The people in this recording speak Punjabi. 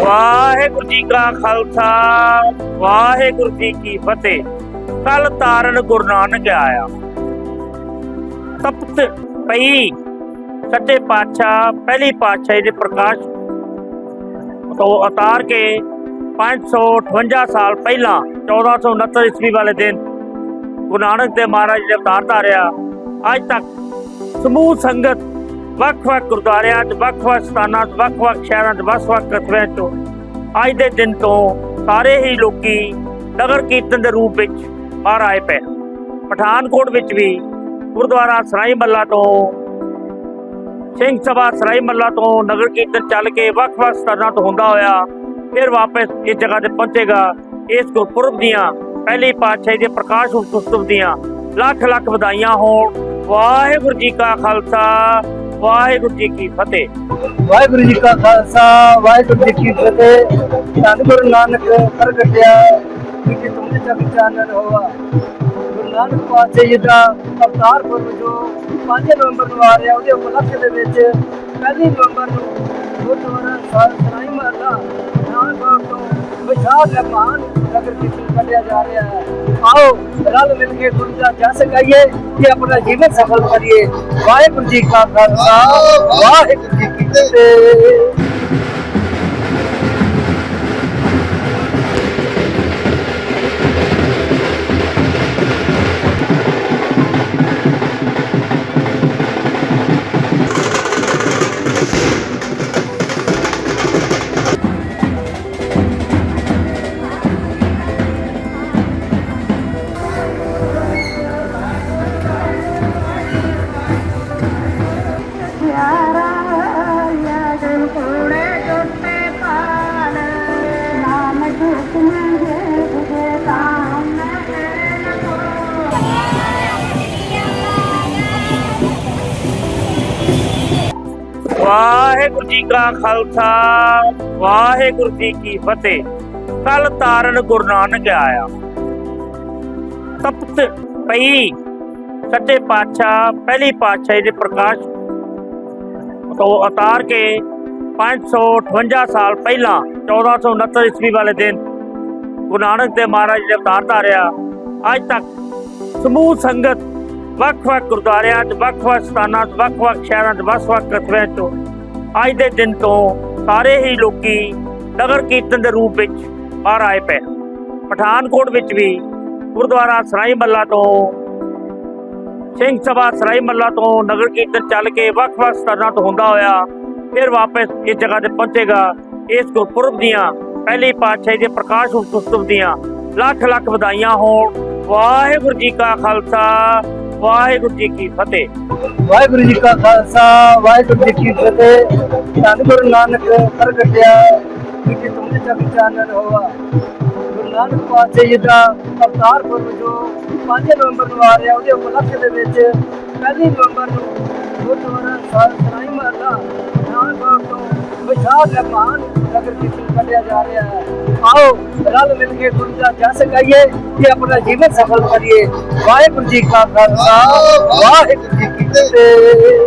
ਵਾਹਿਗੁਰੂ ਜੀ ਕਾ ਖਾਲਸਾ, ਵਾਹਿਗੁਰੂ ਜੀ ਕੀ ਫਤਿਹ। ਕੱਲ ਤਾਰਨ ਗੁਰੂ ਨਾਨਕ ਆਇਆ। ਤਪਤ ਪਈ ਸੱਚੇ ਪਾਤਸ਼ਾਹ, ਪਹਿਲੀ ਪਾਤਸ਼ਾਹੀ ਦੇ ਪ੍ਰਕਾਸ਼ ਤੋਂ ਉਤਾਰ ਕੇ 558 ਸਾਲ ਪਹਿਲਾਂ 1469 ਈਸਵੀ ਵਾਲੇ ਦਿਨ, ਗੁਰੂ ਨਾਨਕ ਦੇਵ ਮਹਾਰਾਜ ਨੇ ਅਵਤਾਰ ਧਾਰਿਆ। ਅੱਜ ਤੱਕ ਸਮੂਹ ਸੰਗਤ ਵੱਖ-ਵੱਖ ਗੁਰਦੁਆਰਿਆਂ 'ਚ, ਵੱਖ-ਵੱਖ ਸਥਾਨਾਂ 'ਚ, ਵੱਖ-ਵੱਖ ਸ਼ਹਿਰਾਂ 'ਚ, ਵੱਖ-ਵੱਖ ਕਸਬਿਆਂ 'ਚੋਂ ਅੱਜ ਦੇ ਦਿਨ ਤੋਂ ਸਾਰੇ ਹੀ ਲੋਕੀ ਨਗਰ ਕੀਰਤਨ ਦੇ ਰੂਪ ਵਿੱਚ ਬਾਹਰ ਆਏ ਪਏ ਪਠਾਨਕੋਟ ਵਿੱਚ ਵੀ ਗੁਰਦੁਆਰਾ ਸਰਾਈ ਮੱਲਾ ਤੋਂ, ਸਿੰਘ ਸਭਾ ਸਰਾਈ ਮੱਲਾ ਤੋਂ ਨਗਰ ਕੀਰਤਨ ਚੱਲ ਕੇ ਵੱਖ-ਵੱਖ ਸਥਾਨਾਂ ਤੋਂ ਹੁੰਦਾ ਹੋਇਆ ਫਿਰ ਵਾਪਸ ਇਸ ਜਗ੍ਹਾ ਤੇ ਪਹੁੰਚੇਗਾ। ਇਸ ਗੁਰਪੁਰਬ ਦੀਆਂ ਪਹਿਲੀ ਪਾਤਸ਼ਾਹੀ ਦੇ ਪ੍ਰਕਾਸ਼ ਉਤਸਵ ਦੀਆਂ ਲੱਖ ਲੱਖ ਵਧਾਈਆਂ ਹੋਣ। ਵਾਹਿਗੁਰੂ ਜੀ ਕਾ ਖਾਲਸਾ, ਵਾਹਿਗੁਰੂ ਜੀ ਕੀ ਫਤਿਹ। ਵਾਹਿਗੁਰੂ ਜੀ ਕਾ ਖਾਲਸਾ, ਵਾਹਿਗੁਰੂ ਜੀ ਕੀ ਫਤਿਹ। ਧੰਨ ਗੁਰੂ ਨਾਨਕ ਪ੍ਰਗਟਿਆ ਕਿ ਤੁਮ ਜਗ ਚਾਨਣ ਹੋਆ। ਗੁਰੂ ਨਾਨਕ ਪਾਤਸ਼ਾਹ ਜੀ ਦਾ ਅਵਤਾਰ ਪੁਰਬ ਜੋ 5 ਨਵੰਬਰ ਨੂੰ ਆ ਰਿਹਾ, ਉਹਦੇ ਉਪਲਕਸ਼ ਦੇ ਵਿੱਚ ਪਹਿਲੀ ਨਵੰਬਰ ਨੂੰ ਗੁਰਦੁਆਰਾ ਸਾਹਿਬ ਸਰਾਈ ਮਹੱਲਾ ਵਿਸ਼ਾਲ ਤੇ ਮਹਾਨ ਨਗਰ ਕੀਰਤਨ ਕੱਢਿਆ ਜਾ ਰਿਹਾ ਹੈ। ਆਓ, ਰਲ ਮਿਲ ਕੇ ਗੁਰੂ ਦਾ ਜਸ ਗਾਈਏ ਤੇ ਆਪਣਾ ਜੀਵਨ ਸਫਲ ਕਰੀਏ। ਵਾਹਿਗੁਰੂ ਜੀ ਕਾ ਖਾਲਸਾ, ਵਾਹਿਗੁਰੂ ਜੀ ਕੀ ਫਤਿਹ। ਵਾਹਿਗੁਰੂ ਜੀ ਕਾ ਖਾਲਸਾ, ਵਾਹਿਗੁਰੂ ਜੀ ਕੀ ਫਤਿਹ। ਕੱਲ ਤਾਰਨ ਗੁਰੂ ਨਾਨਕ ਆਇਆ। ਤਪਤ ਪਈ ਸੱਚੇ ਪਾਤਸ਼ਾਹ, ਪਹਿਲੀ ਪਾਤਸ਼ਾਹੀ ਦੇ ਪ੍ਰਕਾਸ਼ ਤੋਂ ਉਤਾਰ ਕੇ 558 ਸਾਲ ਪਹਿਲਾਂ 1469 ਈਸਵੀ ਵਾਲੇ ਦਿਨ, ਗੁਰੂ ਨਾਨਕ ਦੇਵ ਮਹਾਰਾਜ ਨੇ ਅਵਤਾਰ ਧਾਰਿਆ। ਅੱਜ ਤੱਕ ਸਮੂਹ ਸੰਗਤ ਵੱਖ-ਵੱਖ ਗੁਰਦੁਆਰਿਆਂ 'ਚ, ਵੱਖ-ਵੱਖ ਸਥਾਨਾਂ 'ਚ, ਵੱਖ-ਵੱਖ ਸ਼ਹਿਰਾਂ 'ਚ, ਵੱਖ-ਵੱਖ ਕਸਬਿਆਂ 'ਚੋਂ ਅੱਜ ਦੇ ਦਿਨ ਤੋਂ ਸਾਰੇ ਹੀ ਲੋਕੀ ਨਗਰ ਕੀਰਤਨ ਦੇ ਰੂਪ ਵਿੱਚ ਬਾਹਰ ਆਏ ਪਏ ਪਠਾਨਕੋਟ ਵਿੱਚ ਵੀ ਗੁਰਦੁਆਰਾ ਸਰਾਈ ਮੱਲਾ ਤੋਂ, ਸਿੰਘ ਸਭਾ ਸਰਾਈ ਮੱਲਾ ਤੋਂ ਨਗਰ ਕੀਰਤਨ ਚੱਲ ਕੇ ਵੱਖ-ਵੱਖ ਸਥਾਨਾਂ ਤੋਂ ਹੁੰਦਾ ਹੋਇਆ ਫਿਰ ਵਾਪਸ ਇਸ ਜਗ੍ਹਾ ਤੇ ਪਹੁੰਚੇਗਾ। ਇਸ ਗੁਰਪੁਰਬ ਦੀਆਂ ਪਹਿਲੀ ਪਾਤਸ਼ਾਹੀ ਦੇ ਪ੍ਰਕਾਸ਼ ਉਤਸਵ ਦੀਆਂ ਲੱਖ ਲੱਖ ਵਧਾਈਆਂ ਹੋਣ। ਵਾਹਿਗੁਰੂ ਜੀ ਕਾ ਖਾਲਸਾ, ਵਾਹਿਗੁਰੂ ਜੀ ਕੀ ਫਤਿਹ। ਵਾਹਿਗੁਰੂ ਜੀ ਕਾ ਖਾਲਸਾ, ਵਾਹਿਗੁਰੂ ਜੀ ਕੀ ਫਤਿਹ। ਧੰਨ ਗੁਰੂ ਨਾਨਕ ਪ੍ਰਗਟਿਆ ਕਿ ਤੁਮ ਜਗ ਚਾਨਣ ਹੋਆ। ਗੁਰੂ ਨਾਨਕ ਪਾਤਸ਼ਾਹ ਜੀ ਦਾ ਅਵਤਾਰ ਪੁਰਬ ਜੋ 5 ਨਵੰਬਰ ਨੂੰ ਆ ਰਿਹਾ, ਉਹਦੇ ਉਪਲਕਸ਼ ਦੇ ਵਿੱਚ ਪਹਿਲੀ ਨਵੰਬਰ ਨੂੰ ਗੁਰਦੁਆਰਾ ਸਾਹਿਬ ਸਰਾਈ ਮਹੱਲਾ ਪਠਾਨਕੋਟ ਤੋਂ ਵਿਸ਼ਾਲ ਤੇ ਨਗਰ ਕੀਰਤਨ ਕੱਢਿਆ ਜਾ ਰਿਹਾ ਹੈ। ਆਓ, ਰਲ ਮਿਲ ਕੇ ਗੁਰੂ ਦਾ ਜਸ ਗਾਈਏ ਤੇ ਆਪਣਾ ਜੀਵਨ ਸਫਲ ਕਰੀਏ। ਵਾਹਿਗੁਰੂ ਜੀ ਕਾ ਖਾਲਸਾ, ਵਾਹਿਗੁਰੂ ਜੀ ਕੀ ਫਤਿਹ।